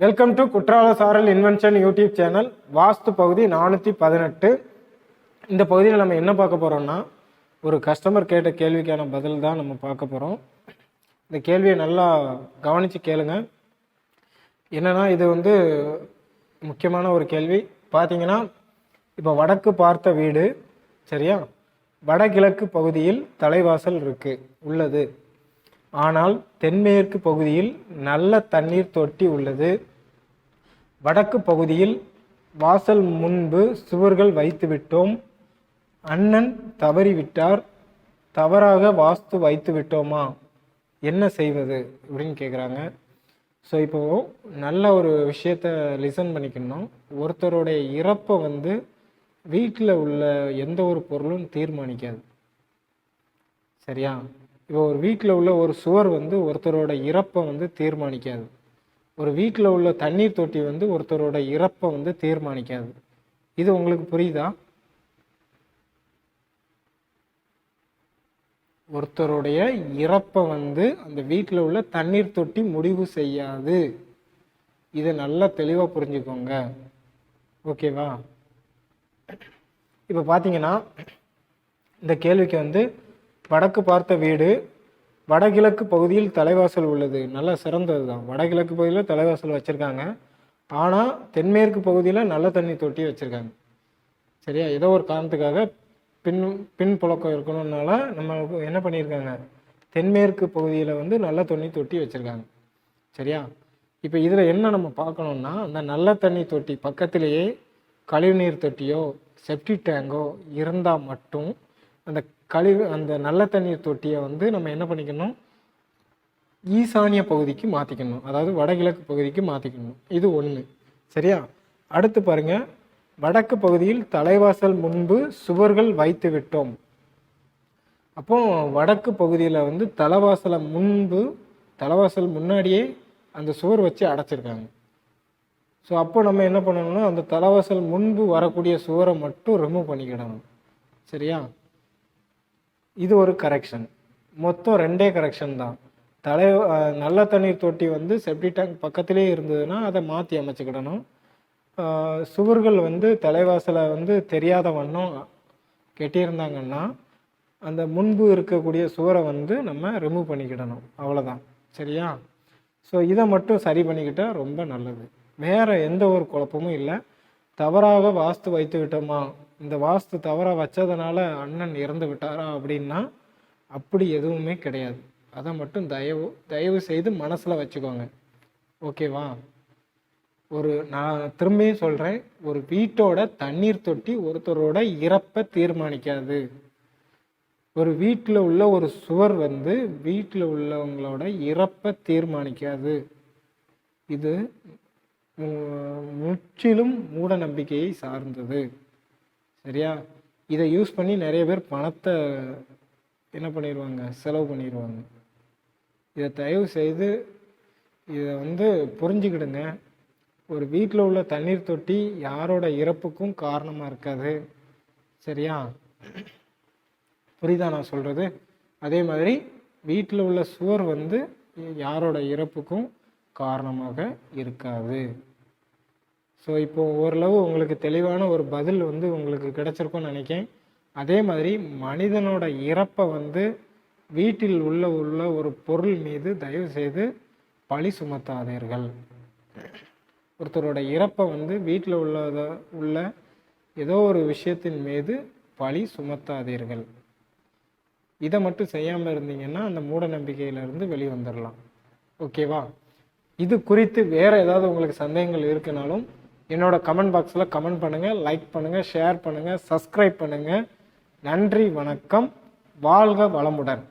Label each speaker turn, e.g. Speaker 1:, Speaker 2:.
Speaker 1: Welcome to குற்றால சாரல் invention YouTube channel வாஸ்து பகுதி நானூற்றி பதினெட்டு இந்த பகுதியில் நம்ம என்ன பார்க்க போகிறோம்னா ஒரு கஸ்டமர் கேட்ட கேள்விக்கான பதில் தான் நம்ம பார்க்க போகிறோம் இந்த கேள்வியை நல்லா கவனித்து கேளுங்க. என்னன்னா இது வந்து முக்கியமான ஒரு கேள்வி. பார்த்தீங்கன்னா இப்போ வடக்கு பார்த்த வீடு சரியா? வடகிழக்கு பகுதியில் தலைவாசல் இருக்கு உள்ளது. ஆனால் தென்மேற்கு பகுதியில் நல்ல தண்ணீர் தொட்டி உள்ளது. வடக்கு பகுதியில் வாசல் முன்பு சுவர்கள் வைத்து விட்டோம் அண்ணன் தவறிவிட்டார். தவறாக வாஸ்து வைத்து விட்டோமா என்ன செய்வது? அப்படின்னு கேட்குறாங்க ஸோ இப்போ நல்ல ஒரு விஷயத்த லிசன் பண்ணிக்கணும். ஒருத்தருடைய இறப்பை வந்து வீட்டில் உள்ள எந்த ஒரு பொருளும் தீர்மானிக்காது. சரியா? இப்போ ஒரு வீட்டில் உள்ள ஒரு சுவர் வந்து ஒருத்தரோட இறப்பை வந்து தீர்மானிக்காது. ஒரு வீட்டில் உள்ள தண்ணீர் தொட்டி வந்து ஒருத்தரோட இறப்பை வந்து தீர்மானிக்காது. இது உங்களுக்கு புரியுதா? ஒருத்தருடைய இறப்பை வந்து அந்த வீட்டில் உள்ள தண்ணீர் தொட்டி முடிவு செய்யாது. இதை நல்லா தெளிவாக புரிஞ்சுக்கோங்க. ஓகேவா? இப்போ பார்த்தீங்கன்னா இந்த கேள்விக்கு வந்து வடக்கு பார்த்த வீடு வடகிழக்கு பகுதியில் தலைவாசல் உள்ளது. நல்லா சிறந்தது தான் வடகிழக்கு பகுதியில் தலைவாசல் வச்சுருக்காங்க. ஆனால் தென்மேற்கு பகுதியில் நல்ல தண்ணி தொட்டி வச்சுருக்காங்க. சரியா? ஏதோ ஒரு காரணத்துக்காக பின் பின் புழக்கம் இருக்கணும்னால நம்ம என்ன பண்ணியிருக்காங்க? தென்மேற்கு பகுதியில் வந்து நல்ல தண்ணி தொட்டி வச்சுருக்காங்க. சரியா? இப்போ இதில் என்ன நம்ம பார்க்கணுன்னா அந்த நல்ல தண்ணி தொட்டி பக்கத்திலேயே கழிவுநீர் தொட்டியோ செப்டி டேங்கோ இருந்தால் மட்டும் அந்த கழிவு அந்த நல்ல தண்ணீர் தொட்டியை வந்து நம்ம என்ன பண்ணிக்கணும்? ஈசானிய பகுதிக்கு மாற்றிக்கணும் அதாவது வடகிழக்கு பகுதிக்கு மாற்றிக்கணும் இது ஒன்று சரியா? அடுத்து பாருங்கள் வடக்கு பகுதியில் தலைவாசல் முன்பு சுவர்கள் வைத்து விட்டோம். அப்போ வடக்கு பகுதியில் வந்து தலைவாசலை முன்பு தலைவாசல் முன்னாடியே அந்த சுவர் வச்சு அடைச்சிருக்காங்க. ஸோ அப்போ நம்ம என்ன பண்ணணும்னா அந்த தலைவாசல் முன்பு வரக்கூடிய சுவரை மட்டும் ரிமூவ் பண்ணிக்கிடணும். சரியா? இது ஒரு கரெக்ஷன் மொத்தம் ரெண்டே கரெக்ஷன் தான். தலை நல்ல தண்ணீர் தொட்டி வந்து செப்டி டேங்க் பக்கத்திலே இருந்ததுன்னா அதை மாற்றி அமைச்சுக்கிடணும். சுவர்கள் வந்து தலைவாசலை வந்து தெரியாத வண்ணம் கெட்டியிருந்தாங்கன்னா அந்த முன்பு இருக்கக்கூடிய சுவரை வந்து நம்ம ரிமூவ் பண்ணிக்கிடணும். அவ்வளோதான் சரியா? ஸோ இதை மட்டும் சரி பண்ணிக்கிட்டால் ரொம்ப நல்லது. வேறு எந்த ஒரு குழப்பமும் இல்லை. தவறாக வாஸ்து வைத்து விட்டோமா இந்த வாஸ்து தவறாக வச்சதுனால அண்ணன் இறந்து விட்டாரா அப்படின்னா அப்படி எதுவுமே கிடையாது. அதை மட்டும் தயவு தயவு செய்து மனசில் வச்சுக்கோங்க. ஓகேவா? ஒரு நான் திரும்பியும் சொல்கிறேன் ஒரு வீட்டோட தண்ணீர் தொட்டி ஒருத்தரோட இறப்பை தீர்மானிக்காது. ஒரு வீட்டில் உள்ள ஒரு சுவர் வந்து வீட்டில் உள்ளவங்களோட இறப்பை தீர்மானிக்காது. இது முற்றிலும் மூட நம்பிக்கையை சார்ந்தது. சரியா? இதை யூஸ் பண்ணி நிறைய பேர் பணத்தை என்ன பண்ணிடுவாங்க செலவு பண்ணிடுவாங்க இதை தயவு செய்து இதை வந்து புரிஞ்சுக்கிடுங்க. ஒரு வீட்டில் உள்ள தண்ணீர் தொட்டி யாரோட இறப்புக்கும் காரணமாக இருக்காது. சரியா? புரியுதா நான் சொல்கிறது அதே மாதிரி வீட்டில் உள்ள சுவர் வந்து யாரோட இறப்புக்கும் காரணமாக இருக்காது. ஸோ இப்போ ஓரளவு உங்களுக்கு தெளிவான ஒரு பதில் வந்து உங்களுக்கு கிடைச்சிருக்கும்னு நினைக்கிறேன். அதே மாதிரி மனிதனோட இறப்பை வந்து வீட்டில் உள்ள உள்ள ஒரு பொருள் மீது தயவு செய்து பழி சுமத்தாதீர்கள். ஒருத்தரோட இறப்பை வந்து வீட்டில் உள்ளத உள்ள ஏதோ ஒரு விஷயத்தின் மீது பழி சுமத்தாதீர்கள். இதை மட்டும் செய்யாமல் இருந்தீங்கன்னா அந்த மூட நம்பிக்கையிலிருந்து வெளிவந்துடலாம் ஓகேவா? இது குறித்து வேறு ஏதாவது உங்களுக்கு சந்தேகங்கள் இருக்குனாலும் என்னோட கமெண்ட் பாக்ஸில் கமெண்ட் பண்ணுங்கள் லைக் பண்ணுங்கள் ஷேர் பண்ணுங்கள் சப்ஸ்கிரைப் பண்ணுங்கள் நன்றி வணக்கம். வாழ்க வளமுடன்.